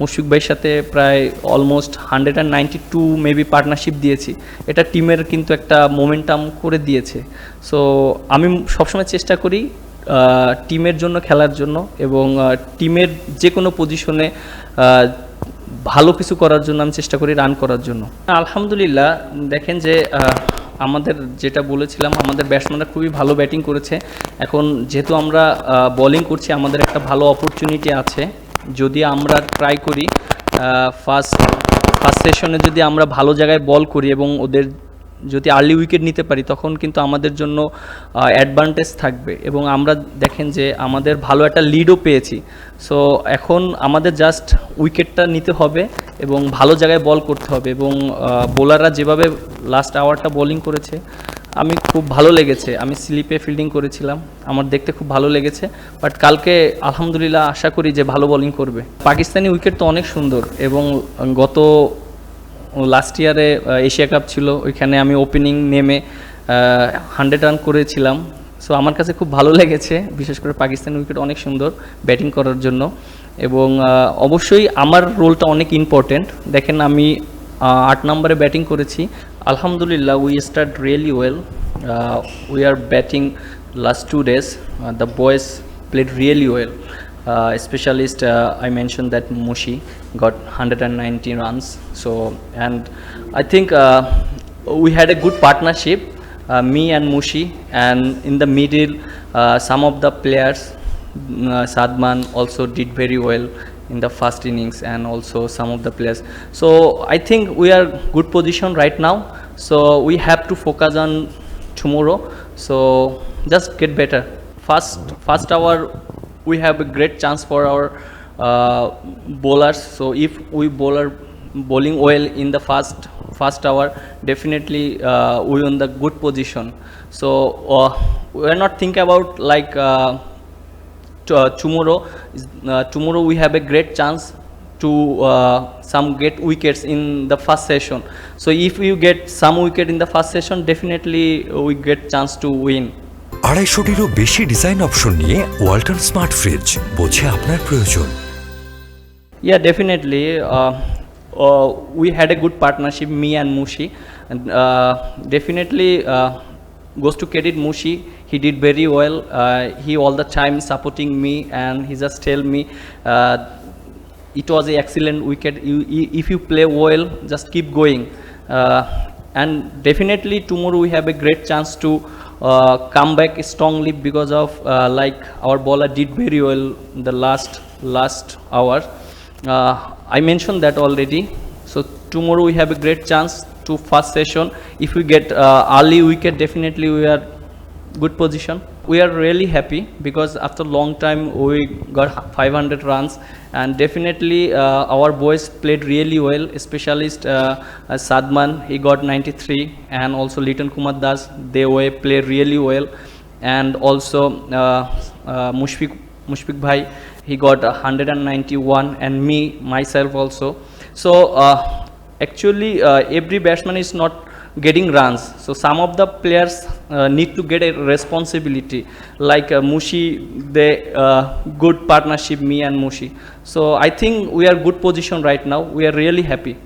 মুশফিক ভাইয়ের সাথে প্রায় almost hundred and ninety two maybe partnership দিয়েছি। এটা টিমের কিন্তু একটা মোমেন্টাম করে দিয়েছে। সো আমি সবসময় চেষ্টা করি টিমের জন্য, খেলার জন্য এবং টিমের যে কোনো পজিশনে ভালো কিছু করার জন্য আমি চেষ্টা করি রান করার জন্য। আলহামদুলিল্লাহ, দেখেন যে আমাদের যেটা বলেছিলাম, আমাদের ব্যাটসম্যানরা খুবই ভালো ব্যাটিং করেছে। এখন যেহেতু আমরা বোলিং করছি, আমাদের একটা ভালো অপরচুনিটি আছে। যদি আমরা ট্রাই করি ফার্স্ট ফার্স্ট সেশনে যদি আমরা ভালো জায়গায় বল করি এবং ওদের যদি আর্লি উইকেট নিতে পারি, তখন কিন্তু আমাদের জন্য অ্যাডভান্টেজ থাকবে। এবং আমরা দেখেন যে আমাদের ভালো একটা লিডও পেয়েছি। সো এখন আমাদের জাস্ট উইকেটটা নিতে হবে এবং ভালো জায়গায় বল করতে হবে এবং বোলাররা যেভাবে লাস্ট আওয়ারটা বোলিং করেছে আমি খুব ভালো লেগেছে। আমি স্লিপে ফিল্ডিং করেছিলাম। আমার দেখতে খুব ভালো লেগেছে। বাট কালকে আলহামদুলিল্লাহ আশা করি যে ভালো বোলিং করবে। পাকিস্তানি উইকেট তো অনেক সুন্দর এবং গত লাস্ট ইয়ারে এশিয়া কাপ ছিল। ওইখানে আমি ওপেনিং নেমে হান্ড্রেড রান করেছিলাম। সো আমার কাছে খুব ভালো লেগেছে। বিশেষ করে পাকিস্তানি উইকেট অনেক সুন্দর ব্যাটিং করার জন্য। এবং অবশ্যই আমার রোলটা অনেক ইম্পর্টেন্ট দেখেন আমি আট নম্বরে ব্যাটিং করেছি। Alhamdulillah, we start really well. Uh, we are batting last two days. Uh, the boys played really well. Uh, specialist, uh, I mentioned that Mushi got 119 runs. So, and I think uh, we had a good partnership, uh, me and Mushi, and in the middle, some of the players Sadman also did very well in the first innings, and also some of the players. So, I think we are good position right now. So, we have to focus on tomorrow. So, just get better first first hour we have a great chance for our uh, bowlers so if we bowler bowling well in the first first hour definitely uh, we on the good position so uh, we are not think about like uh, uh, tomorrow uh, tomorrow we have a great chance to uh, some get wickets in the first session so if you get some wicket in the first session definitely we get chance to win আড়াইশোটিরও বেশি design option নিয়ে Walton smart fridge বোঝে আপনার প্রয়োজন Yeah, definitely. Uh, uh, we had a good partnership, me and Mushi. And, uh, definitely uh, goes to credit Mushi. He did very well. Uh, he all the time supporting me, and he just tell me. Uh, it was an excellent wicket. You, if you play well, just keep going. Uh, and definitely tomorrow we have a great chance to uh, come back strongly because of uh, like our bowler did very well the last last hour. Uh, I mentioned that already. So tomorrow we have a great chance to first session. If we get uh, early wicket, definitely we are good position. We are really happy because after long time we got 500 runs and definitely uh, our boys played really well. Specialist uh, uh, Sadman he got 93 and also Liton Kumar Das they were play really well and also uh, uh, Mushfiq Mushfiq Bhai he got 191 and me myself also. So uh, actually uh, every batsman is not getting runs. So some of the players uh, need to get a responsibility. Like uh, mushi they uh, good partnership me and mushi. So i think we are good position right now. We are really happy